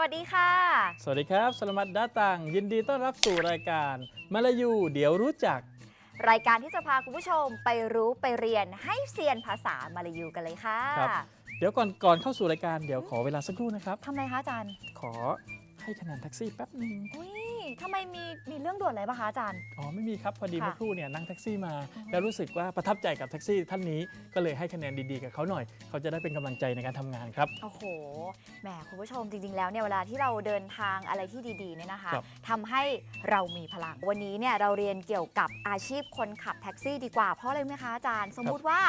วัสดีค่ะ สวัสดีครับสลามัดดาตังยินดีต้อนรับสู่รายการมาลายูเดี๋ยวรู้จัก รายการที่จะพาคุณผู้ชมไปรู้ไปเรียนให้เซียนภาษามาลายูกันเลยค่ะครับ เดี๋ยวก่อนก่อนเข้าสู่รายการเดี๋ยวขอเวลาสักครู่นะครับทำไมคะอาจารย์ ขอให้คะแนนแท็กซี่แป๊บหนึ่ง อุ้ย ทำไมมีมีเรื่องด่วนอะไรปะคะอาจารย์ อ๋อไม่มีครับพอดีค่ะเมื่อครู่เนี่ยนั่งแท็กซี่มาอ๋อแล้วรู้สึกว่าประทับใจกับแท็กซี่ท่านนี้ก็เลยให้คะแนนดีๆกับเขาหน่อย เขาจะได้เป็นกำลังใจในการทำงานครับ โอ้โห แหมคุณผู้ชมจริง ๆ แล้วเนี่ยเวลาที่เราเดินทางอะไรที่ดีๆเนี่ยนะคะครับ ทำให้เรามีพลัง วันนี้เนี่ยเราเรียนเกี่ยวกับอาชีพคนขับแท็กซี่ดีกว่า เพราะอะไรรู้ไหมคะอาจารย์ สมมุติว่า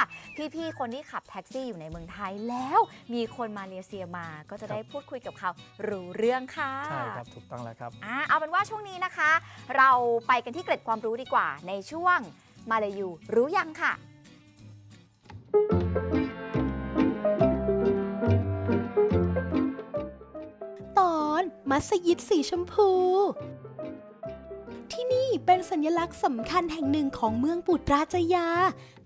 พี่ๆคนที่ขับแท็กซี่อยู่ในเมืองไทยแล้ว มีคนมาเลเซียมาก็จะได้พูดคุยกับเขารู้เรื่องค่ะใช่ครับถูกต้องแล้วครับ อ่าเอาเป็นว่าช่วงนี้นะคะ เราไปกันที่เกร็ดความรู้ดีกว่า ในช่วงมาลายูรู้ยังค่ะตอนมัสยิดสีชมพู ที่นี่เป็นสัญลักษณ์สำคัญแห่งหนึ่งของเมืองปุตราจยา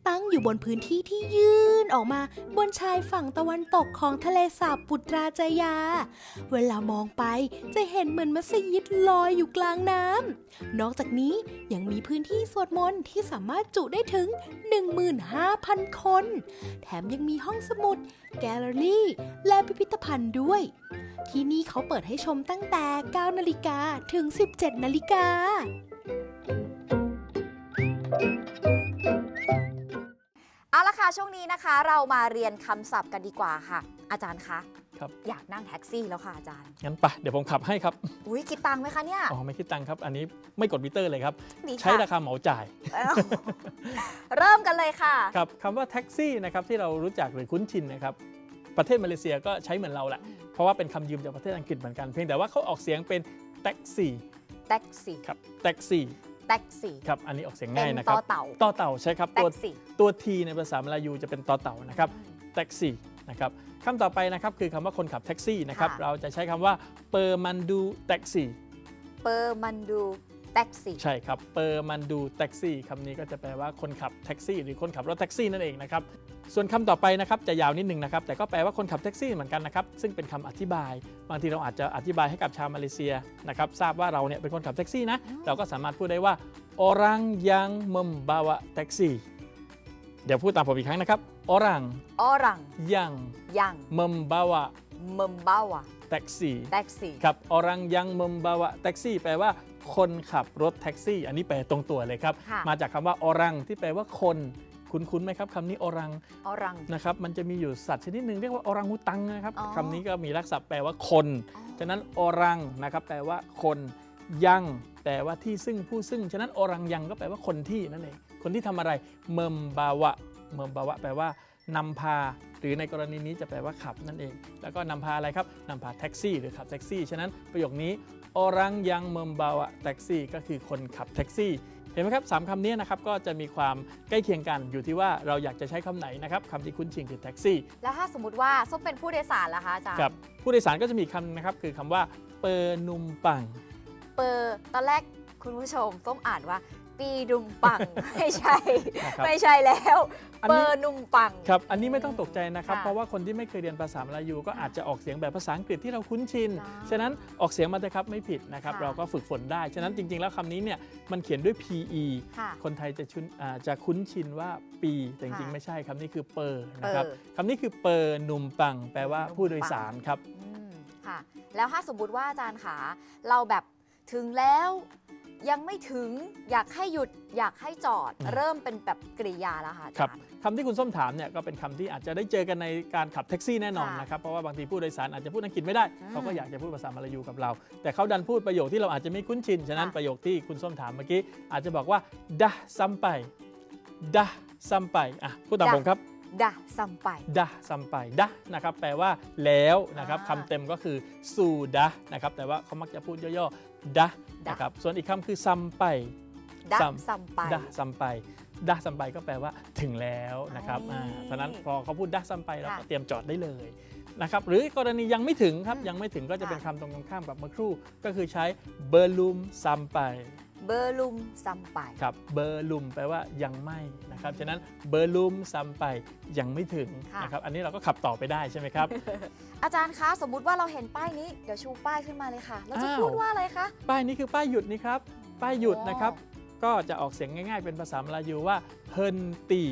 ตั้งอยู่บนพื้นที่ที่ยื่นออกมาบนชายฝั่งตะวันตกของทะเลสาบปุตราจยา เวลามองไปจะเห็นเหมือนมัสยิดลอยอยู่กลางน้ำ นอกจากนี้ยังมีพื้นที่สวดมนต์ที่สามารถจุได้ถึง 15,000 คน แถมยังมีห้องสมุด แกลเลอรี่ และพิพิธภัณฑ์ด้วย ที่นี่เขาเปิดให้ชมตั้งแต่ 9 นาฬิกาถึง 17 นาฬิกา เอาละค่ะช่วงนี้นะคะ เรามาเรียนคำศัพท์กันดีกว่าค่ะ อาจารย์คะครับ อยากนั่งแท็กซี่แล้วค่ะอาจารย์ งั้นไปเดี๋ยวผมขับให้ครับ อุ้ยคิดตังค์ไหมคะเนี่ย อ๋อ ไม่คิดตังค์ครับ อันนี้ไม่กดมิเตอร์เลยครับ ดีใช้ค่ะราคาเหมาจ่าย เอ้าเริ่มกันเลยค่ะ ครับคำว่าแท็กซี่นะครับที่เรารู้จักหรือคุ้นชินนะครับ ประเทศมาเลเซียก็ใช้เหมือนเราแหละ เพราะว่าเป็นคำยืมจากประเทศอังกฤษเหมือนกัน เพียงแต่ว่าเขาออกเสียงเป็นแท็กซี่แท็กซี่ ครับแท็กซี่ แท็กซี่ครับอันนี้ออกเสียงเป็ง่ายนนะคต่รัอบเต่าต่อเต่าใช่ครับแท็ตัวกซี่ตัวทีในภาษามลายูจะเป็นต่อเต่านะครับแท็กซี่นะครับคำต่อไปนะครับคือคำว่าคนขับแท็กซี่นะครับค่ะเราจะใช้คำว่าเปอร์มันดูแท็กซี่เปอร์มันดูแท็กซี่ใช่ครับเปอร์มันดูแท็กซี่คำนี้ก็จะแปลว่าคนขับแท็กซี่ หรือคนขับรถแท็กซี่นั่นเองนะครับ ส่วนคำต่อไปนะครับจะยาวนิดนึงนะครับ แต่ก็แปลว่าคนขับแท็กซี่เหมือนกันนะครับซึ่งเป็นคำอธิบาย บางทีเราอาจจะอธิบายให้กับชาวมาเลเซียนะครับทราบว่าเราเนี่ยเป็นคนขับแท็กซี่นะเราก็สามารถพูดได้ว่า orang yang membawa taxi เดี๋ยวพูดตามผมอีกครั้งนะครับ orang ออรัง yang ยัง membawa มัมบ้าวะ taxi แท็กซี่ครับ orang yang membawa taxi แปลว่าคนขับรถแท็กซี่ อันนี้แปลตรงตัวเลยครับค่ะมาจากคำว่า orang ที่แปลว่าคน คุ้นๆไหมครับคำนี้ orang ออรัง นะครับมันจะมีอยู่สัตว์ชนิดหนึ่งเรียกว่า orang hutan นะครับอ๋อ คำนี้ก็มีลักษณะแปลว่าคนอ๋อฉะนั้น orang นะครับแปลว่าคนยังแปลว่าที่ซึ่งผู้ซึ่งฉะนั้น orang ยังก็แปลว่าคนที่นั่นเองคนที่ทำอะไร membawah membawah แปลว่านำพา หรือในกรณีนี้จะแปลว่าขับนั่นเอง แล้วก็นำพาอะไรครับนำพาแท็กซี่หรือขับแท็กซี่ฉะนั้นประโยคนี้ orang yang membawa taxi ก็คือคนขับแท็กซี่ เห็นไหมครับสามคำนี้นะครับก็จะมีความใกล้เคียงกันอยู่ที่ว่าเราอยากจะใช้คำไหนนะครับคำที่คุ้นชินคือแท็กซี่ แล้วถ้าสมมติว่าส้มเป็นผู้โดยสารล่ะคะอาจารย์กับผู้โดยสารก็จะมีอีกคำนึงนะครับคือคำว่าเปอร์นุมปัง เปอร์ตอนแรกคุณผู้ชมส้มอ่านว่า ปีดุมปัง ไม่ใช่ นะครับไม่ใช่แล้วอันเปนี้ อร์นุมปัง ครับ อันนี้ไม่ต้องตกใจนะครับ ค่ะเพราะว่าคนที่ไม่เคยเรียนภาษามลายูก็อาจจะออกเสียงแบบภาษาอังกฤษที่เราคุ้นชิน จ้าฉะนั้นออกเสียงมาเถอะครับไม่ผิดนะครับ ค่ะ เราก็ฝึกฝนได้ ฉะนั้นจริง ๆ แล้วคำนี้เนี่ยมันเขียนด้วย PE ค่ะ คนไทยจะชุนอ่าจะคุ้นชินว่าปีแต่จริงค่ะๆไม่ใช่คำนี้คือเปอร์นะครับเปอร์คำนี้คือเปอร์นุมปัง แปลว่าผู้โดยสารครับ อืมค่ะ แล้วถ้าสมมติว่าอาจารย์ขาเราแบบถึงแล้ว ยังไม่ถึงอยากให้หยุดอยากให้จอดอืมเริ่มเป็นแบบกริยาแล้วค่ะอาครัจาบรย์คำที่คุณส้มถามเนี่ยก็เป็นคำที่อาจจะได้เจอกันในการขับแท็กซี่แน่นอนค่ะนะครับเพราะว่าบางทีผู้โดยสารอาจจะพูดอังกฤษไม่ได้อืมเขาก็อยากจะพูดภาษามลายูกับเรา แต่เขาดันพูดประโยคที่เราอาจจะไม่คุ้นชิน ฉะนั้นค่ะประโยคที่คุณส้มถามเมื่อกี้อาจจะบอกว่า dah sampai dah sampai อะพูดตามผมครับ ดะซัมไป ดะซัมไปดะนะครับแปลว่าแล้วนะครับอ่าคำเต็มก็คือสูดะนะครับแต่ว่าเขามักจะพูดย่อๆดะดะ นะครับส่วนอีกคำคือซัมไป ดะซัม ซัมไป ดะซัมไปดะซัมไปก็แปลว่าถึงแล้วนะครับอ๋ออ่าเพราะฉะนั้นพอเขาพูดดะซัมไปเราก็ค่ะเตรียมจอดได้เลยนะครับหรือกรณียังไม่ถึงครับอืมยังไม่ถึงก็จะเป็นค่ะคำตรงกันข้ามกับเมื่อครู่ ก็คือใช้เบอร์ลุมซัมไป เบอร์ลุมซัมไป ครับเบอร์ลุมแปลว่ายังไม่นะครับฉะนั้นเบอร์ลุมซัมไปยังไม่ถึงค่ะ นะครับอันนี้เราก็ขับต่อไปได้ใช่ไหมครับ อาจารย์คะ สมมุติว่าเราเห็นป้ายนี้ เดี๋ยวชูป้ายขึ้นมาเลยค่ะ เราจะอ้าว พูดว่าอะไรคะ ป้ายนี้คือป้ายหยุดนี่ครับป้ายหยุดอ๋อนะครับ ก็จะออกเสียงง่าย ๆ เป็นภาษามลายูว่าเฮินตี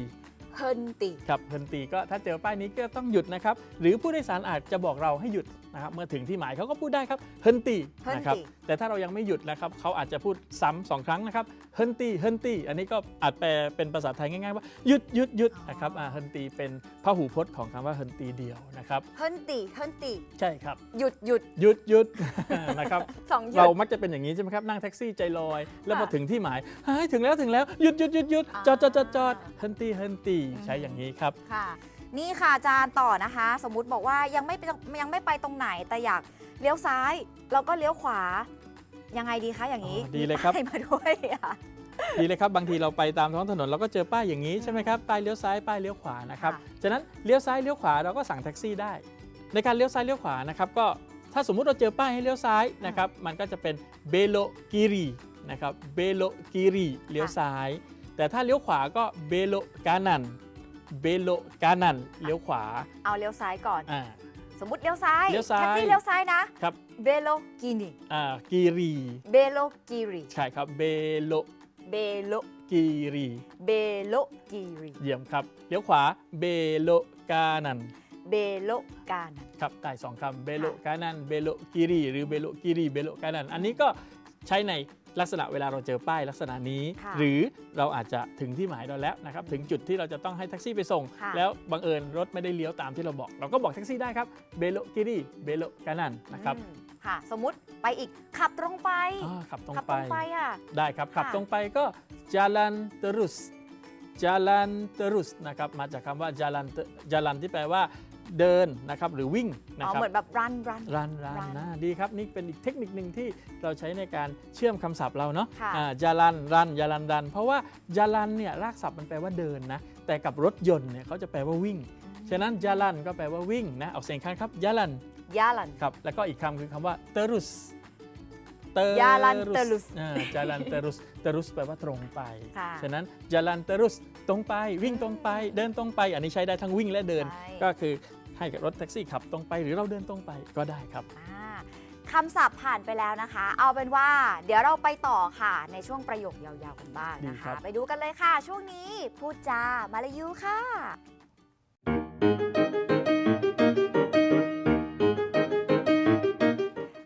เฮินติ ครับเฮินตีก็ถ้าเจอป้ายนี้ก็ต้องหยุดนะครับ หรือผู้โดยสารอาจจะบอกเราให้หยุด นะครับเมื่อถึงที่หมายเขาก็พูดได้ครับเฮินตีเฮินนะครับติแต่ถ้าเรายังไม่หยุดนะครับเขาอาจจะพูดซ้ำสองครั้งนะครับเฮินตีเฮินตีอันนี้ก็อาจแปลเป็นภาษาไทยง่ายๆว่าหยุดหยุดหยุดนะครับอ่าเฮินตีเป็นพหูพจน์ของคำว่าเฮินตีเดียวนะครับเฮินติเฮินติใช่ครับหยุดหยุดหยุดหยุดนะครับสองหยุเราดมักจะเป็นอย่างนี้ใช่ไหมครับนั่งแท็กซี่ใจลอย แล้วพอค่ะถึงที่หมายเฮ้ยถึงแล้วถึงแล้วหยุดหยุดหยุดหยุดอ่าจอดจอดจอดจอดเฮินตีเฮินตีอืมใช้อย่างนี้ครับค่ะ นี่ค่ะอาจารย์ต่อนะคะ สมมุติบอกว่ายังไม่ไปยังไม่ไปตรงไหนแต่อยากเลี้ยวซ้ายเราก็เลี้ยวขวายังไงดีคะอย่างนี้อ๋อดีเลยครับมีป้ามาด้วยอะดีเลยครับบางทีเราไปตามท้องถนนเราก็เจอป้ายอย่างนี้ใช่ไหมครับป้ายเลี้ยวซ้ายป้ายเลี้ยวขวานะครับค่ะฉะนั้นเลี้ยวซ้ายเลี้ยวขวาเราก็สั่งแท็กซี่ได้ ในการเลี้ยวซ้ายเลี้ยวขวานะครับก็ถ้าสมมุติเราเจอป้ายให้เลี้ยวซ้ายนะครับมันก็จะเป็นเบโลกิรีนะครับเบโลกิรีเลี้ยวซ้าย แต่ถ้าเลี้ยวขวาก็เบโลกานัน เบโลกานันเลี้ยวขวาเอาเลี้ยวซ้ายก่อน อ่า สมมติเลี้ยวซ้ายเลี้ยวซ้ายแท็กซี่เลี้ยวซ้ายนะครับ เบโลกินีอ่ากีรีเบโลกิรีใช่ครับเบโลเบโลกีรีเบโลกิรีเยี่ยมครับเลี้ยวขวาเบโลกานันเบโลกานันครับได้สองคำเบโลกานันเบโลกิรีหรือเบโลกิรีเบโลกานันอันนี้ก็ใช้ใน ลักษณะเวลาเราเจอป้ายลักษณะนี้ค่ะหรือเราอาจจะถึงที่หมายเราแล้วนะครับถึงจุดที่เราจะต้องให้แท็กซี่ไปส่งค่ะแล้วบังเอิญรถไม่ได้เลี้ยวตามที่เราบอก เราก็บอกแท็กซี่ได้ครับเบโลกิรีเบโลกานันนะครับอืมค่ะสมมุติไปอีกขับตรงไปอ่าขับตรงขับไปตรงไปอะได้ครับขับค่ะตรงไปก็ jalan terus jalan terus นะครับมาจากคำว่า jalan te- jalan ที่แปลว่า เดินนะครับหรือวิ่งนะอ๋อครับ เหมือนแบบรันรัน รันรัน run นะดีครับนี่เป็นอีกเทคนิคหนึ่งที่เราใช้ในการเชื่อมคำศัพท์เราเนาะค่ะ อ่า jalan รัน jalan รัน เพราะว่า jalan เนี่ยรากศัพท์มันแปลว่าเดินนะแต่กับรถยนต์เนี่ยเขาจะแปลว่าวิ่ง ฉะนั้น jalan ก็แปลว่าวิ่งนะออกเสียงคล้ายครับ jalan ยาลัน ครับแล้วก็อีกคำคือคำว่า terus Jalan terus อ่า jalan terus terus แปลว่าตรงไป ค่ะ ฉะนั้น jalan terus ตรงไปวิ่งตรงไปเดินตรงไป อันนี้ใช้ได้ทั้งวิ่งและเดิน ใช่ ก็คือ ให้กับรถแท็กซี่ขับตรงไปหรือเราเดินตรงไปก็ได้ครับอ่าคำศัพท์ผ่านไปแล้วนะคะ เอาเป็นว่า เดี๋ยวเราไปต่อค่ะ ในช่วงประโยคยาวๆกันบ้างนะดีครัคะบไปดูกันเลยค่ะ ช่วงนี้พูดจามาลายูค่ะ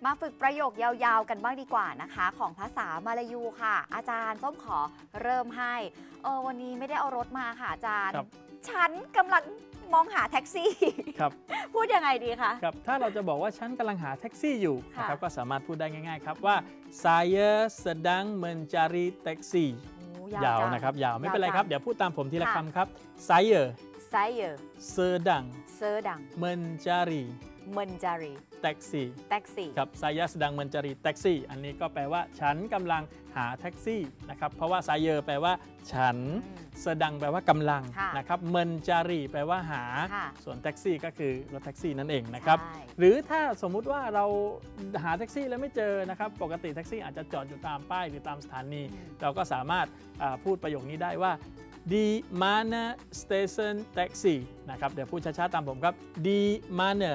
มาฝึกประโยคยาวๆกันบ้างดีกว่านะคะ ของภาษามาลายูค่ะ อาจารย์ส้มขอเริ่มให้เออวันนี้ไม่ได้เอารถมาค่ะอาจารย์ครับฉันกำลัง มองหาแท็กซี่ ครับ พูดยังไงดีคะ ครับ ถ้าเราจะบอกว่าฉันกำลังหาแท็กซี่อยู่ค่ะ นะครับก็สามารถพูดได้ง่าย ๆ ครับว่า saya sedang mencari taxi โอ้ยาวจัง นะครับ ยาวไม่เป็นไรครับ ยาวจังเดี๋ยวพูดตามผมทีละค่ะ คำครับ saya ไซเยอร์ sedang เซอร์ดัง mencari เมนจารี taxi แท็กซี่ครับ saya sedang mencari taxi อันนี้ก็แปลว่า ฉันกำลังหาแท็กซี่นะครับ เพราะว่า saya แปลว่า ฉัน sedang แปลว่ากำลังค่ะนะครับ mencari แปลว่าหา ค่ะส่วนแท็กซี่ก็คือรถแท็กซี่นั่นเองนะครับ ใช่ หรือถ้าสมมุติว่าเราหาแท็กซี่แล้วไม่เจอนะครับ ปกติแท็กซี่อาจจะจอดอยู่ตามป้ายหรือตามสถานีอืมเราก็สามารถอ่าพูดประโยคนี้ได้ว่า di mana station taxi นะครับ เดี๋ยวพูดช้าๆตามผมครับ di mana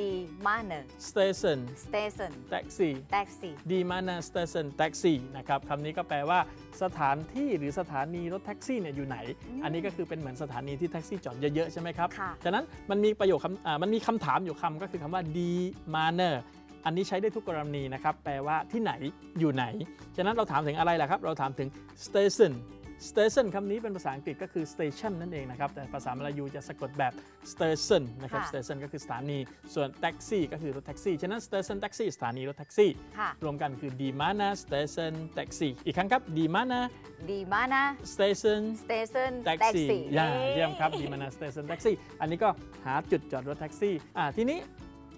ดีมาเนอร์ station สเตชัน taxi แท็กซี่ di mana station taxi นะครับคำนี้ก็แปลว่าสถานที่หรือสถานีรถแท็กซี่เนี่ยอยู่ไหนอืมอันนี้ก็คือเป็นเหมือนสถานีที่แท็กซี่จอดเยอะๆใช่ไหมครับค่ะฉะนั้นมันมีประโยคคำอ่ามันมีคำถามอยู่คำก็คือคำว่า di mana อันนี้ใช้ได้ทุกกรณีนะครับ แปลว่าที่ไหนอยู่ไหน ฉะนั้นเราถามถึงอะไรล่ะครับ เราถามถึง station station คำนี้เป็นภาษาอังกฤษก็คือ station นั่นเองนะครับ แต่ภาษามลายูจะสะกดแบบ station นะครับ ค่ะ station ก็คือสถานี ส่วน taxi ก็คือรถแท็กซี่ ฉะนั้น station taxi สถานีรถแท็กซี่ ค่ะ รวมกันคือ di mana station taxi อีกครั้งครับ di mana ดีมากนะ station สเตชันแท็กแท็กซี่ซี่ ย่าเยี่ยมครับ di mana station taxi อันนี้ก็หาจุดจอดรถแท็กซี่อ่าทีนี้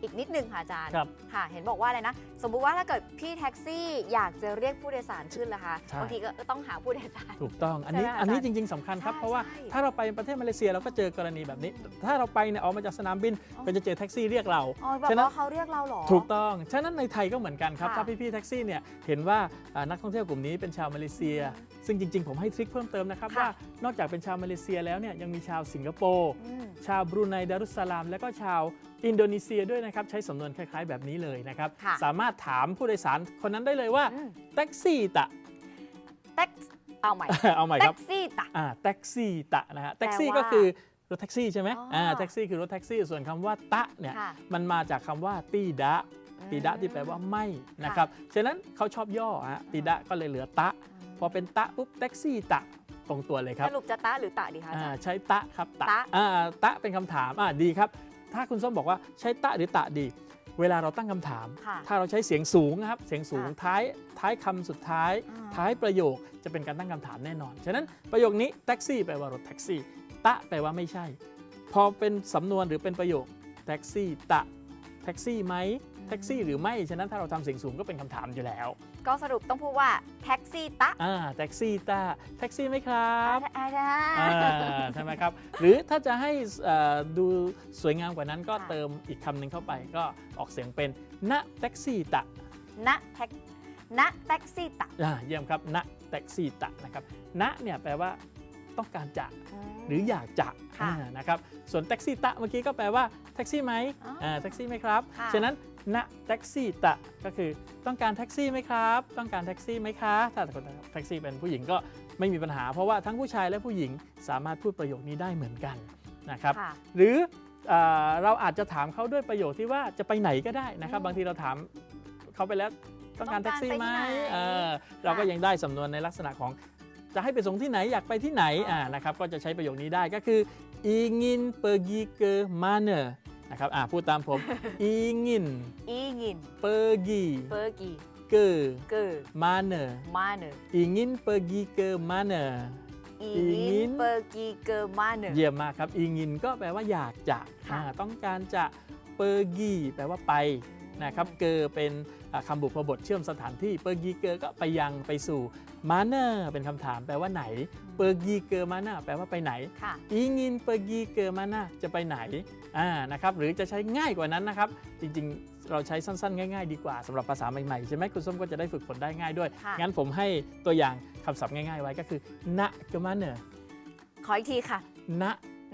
อีกนิดนึงค่ะอาจารย์ครับค่ะ เห็นบอกว่าอะไรนะ สมมุติว่าถ้าเกิดพี่แท็กซี่อยากจะเรียกผู้โดยสารขึ้นล่ะคะใช่ บางทีก็ต้องหาผู้โดยสาร ถูกต้อง อันนี้ใช่ไหมอันนี้อาจารย์จริง ๆสำคัญครับ ใช่เพราะว่าใช่ถ้าเราไปประเทศมาเลเซียเราก็เจอกรณีแบบนี้ ถ้าเราไปเนี่ยออกมาจากสนามบินอ๋อ ก็จะเจอแท็กซี่เรียกเรา อ๋อแบบฉะนั้น ว่าเขาเรียกเราเหรอ ถูกต้อง ฉะนั้นในไทยก็เหมือนกันครับ ค่ะถ้าพี่ๆแท็กซี่เนี่ยเห็นว่าอ่านักท่องเที่ยวกลุ่มนี้เป็นชาวมาเลเซีย ซึ่งจริง ๆ ผมให้ทริคเพิ่มเติมนะครับค่ะ ว่านอกจากเป็นชาวมาเลเซียแล้วเนี่ยยังมีชาวสิงคโปร์ อืม ชาวบรูไนดารุสสลาม และก็ชาวอินโดนีเซียด้วยนะครับ ใช้สำนวนคล้ายๆแบบนี้เลยนะครับ ค่ะ สามารถถามผู้โดยสารคนนั้นได้เลยว่าอืมแท็กซี่ตะ แท็กเอาใหม่ เอาใหม่คแท็รับกซี่ตะ อ่าแท็กซี่ตะนะฮะแท็กซี่แปลว่าก็คือรถแท็กซี่ใช่ไหมอ๋ออ่ อ่าแท็กซี่คือรถแท็กซี่ส่วนคำว่าตะเนี่ยค่ะมันมาจากคำว่าตีดะ ตีดะที่แปลว่าไม่นะครับฉะนั้นเขาชอบย่อฮะตีดะก็เลยเหลือตะ พอเป็นตะปุ๊บแท็กซี่ตะตรงตัวเลยครับสรุปจะตะหรือตะดีคะอาอ่าจารย์ ใช้ตะครับตะตะ อ่าตะเป็นคำถามอ่าดีครับ ถ้าคุณส้มบอกว่าใช้ตะหรือตะดี เวลาเราตั้งคำถามค่ะถ้าเราใช้เสียงสูงนะครับ เสียงสูงค่ะท้ายท้ายคำสุดท้ายอ่าท้ายประโยคจะเป็นการตั้งคำถามแน่นอน ฉะนั้นประโยคนี้แท็กซี่แปลว่ารถแท็กซี่ ตะแปลว่าไม่ใช่ พอเป็นสำนวนหรือเป็นประโยคแท็กซี่ตะแท็กซี่ไหม แท็กซี่หรือไม่ ฉะนั้นถ้าเราทำเสียงสูงก็เป็นคำถามอยู่แล้ว ก็สรุปต้องพูดว่าแท็กซี่ตะอ่าแท็กซี่ตะแท็กซี่ไหมครับอาจาอ่ารย์ใช่ไหมครับ หรือถ้าจะให้เอ่อดูสวยงามกว่านั้นก็ค่ะเติมอีกคำหนึ่งเข้าไปก็ออกเสียงเป็นณแท็กซี่ตะณแท็กณแท็กซี่ตะอ่าเยี่ยมครับณแท็กซี่ตะนะครับณเนี่ยแปลว่า ต้องการจะมหรืออยากจะค่ะอ่านะครับส่วนแท็กซี่ตะเมื่อกี้ก็แปลว่าแท็กซี่ไหมอ๋ออ่อ่าแท็กซี่ไหมครับค่ะฉะนั้นณแท็กซี่ตะก็คือต้องการแท็กซี่ไหมครับ ต้องการแท็กซี่ไหมคะ ถ้าคนแท็กซี่เป็นผู้หญิงก็ไม่มีปัญหา เพราะว่าทั้งผู้ชายและผู้หญิงสามารถพูดประโยคนี้ได้เหมือนกันนะครับค่ะหรือเอ่อเราอาจจะถามเขาด้วยประโยคที่ว่าจะไปไหนก็ได้นะครับอืมบางทีเราถามเขาไปแล้วต้องการต้แท็อกงการซี่ไหมไปที่ไหนเออเราก็ยังได้สำนวนในลักษณะของ จะให้ไปส่งที่ไหนอยากไปที่ไหนอ๋ออ่อ่านะครับก็จะใช้ประโยคนี้ได้ก็คือ ingin pergi ke mana นะครับอ่าพูดตามผม ingin อีงิน pergi เปอร์กี ke เกอร์ mana มาเนอ ingin pergi ke mana อีอีงิงินนเปอร์กีเกอร์มาเนอเยี่ยมมากครับ ingin ก็แปลว่าอยากจะค่ะอ่าต้องการจะ pergi แปลว่าไปนะครับเกอเป็นอ่า คำบุพบทเชื่อมสถานที่เปอร์กีเกอร์ก็ไปยังไปสู่มาเนอร์เป็นคำถามแปลว่าไหน เปอร์กีเกอร์มาเนอร์แปลว่าไปไหนค่ะอีงินเปอร์กีเกอร์มาเนอร์จะไปไหนอ่านะครับหรือจะใช้ง่ายกว่านั้นนะครับ จริงๆ เราใช้สั้นๆ ง่าย ๆ ดีกว่าสำหรับภาษาใหม่ๆ ใช่ไหมคุณส้มก็จะได้ฝึกฝนได้ง่ายด้วยค่ะงั้นผมให้ตัวอย่างคำศัพท์ง่าย ๆ ไว้ก็คือณเกอร์มาเนอร์ขออีกทีค่ะณ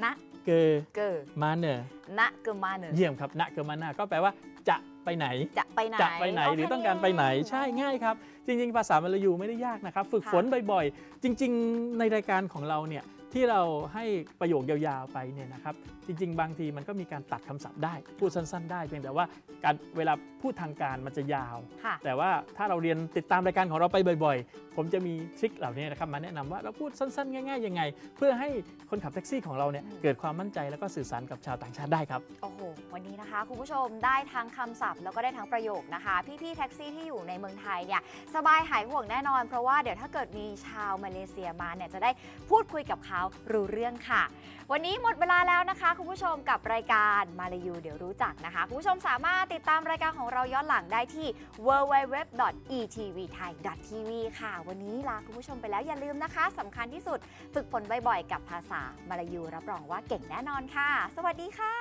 ณเกอร์เกอร์มาเนอร์ณเกอร์มาเนอเยี่ยมครับณเกอร์มาเนอร์ก็แปลว่าจะ ไปไหน จะไปไหนจะไปไหนหรือต้องการไปไหนใช่ง่ายครับ จริง ๆ ภาษามลายูไม่ได้ยากนะครับ ฝึกฝนบ่อยๆ จริง ๆ ในรายการของเราเนี่ย ที่เราให้ประโยคยาวๆไปเนี่ยนะครับจริง ๆ บางทีมันก็มีการตัดคำศัพท์ได้พูดสั้น ๆ ได้เพียงแต่ว่าการเวลาพูดทางการมันจะยาวค่ะแต่ว่าถ้าเราเรียนติดตามรายการของเราไปบ่อย ๆ ผมจะมีทริคเหล่านี้นะครับมาแนะนำว่าเราพูดสั้นๆ ง่ายๆยังไง เพื่อให้คนขับแท็กซี่ของเราเนี่ยอืมเกิดความมั่นใจแล้วก็สื่อสารกับชาวต่างชาติได้ครับโอ้โหวันนี้นะคะคุณผู้ชมได้ทั้งคำศัพท์แล้วก็ได้ทั้งประโยคนะคะพี่ๆแท็กซี่ที่อยู่ในเมืองไทยเนี่ยสบายหายห่วงแน่นอน เพราะว่าเดี๋ยวถ้าเกิดมีชาวมาเลเซียมาเนี่ยจะได้พูดคุยกับเขารู้เรื่องค่ะ วันนี้หมดเวลาแล้วนะคะ คุณผู้ชมกับรายการมาลายูเดี๋ยวรู้จักนะคะ คุณผู้ชมสามารถติดตามรายการของเราย้อนหลังได้ที่ www.etvthai.tv ค่ะ วันนี้ลาคุณผู้ชมไปแล้วอย่าลืมนะคะสำคัญที่สุดฝึกฝนบ่อยๆ กับภาษามาลายูรับรองว่าเก่งแน่นอนค่ะ สวัสดีค่ะ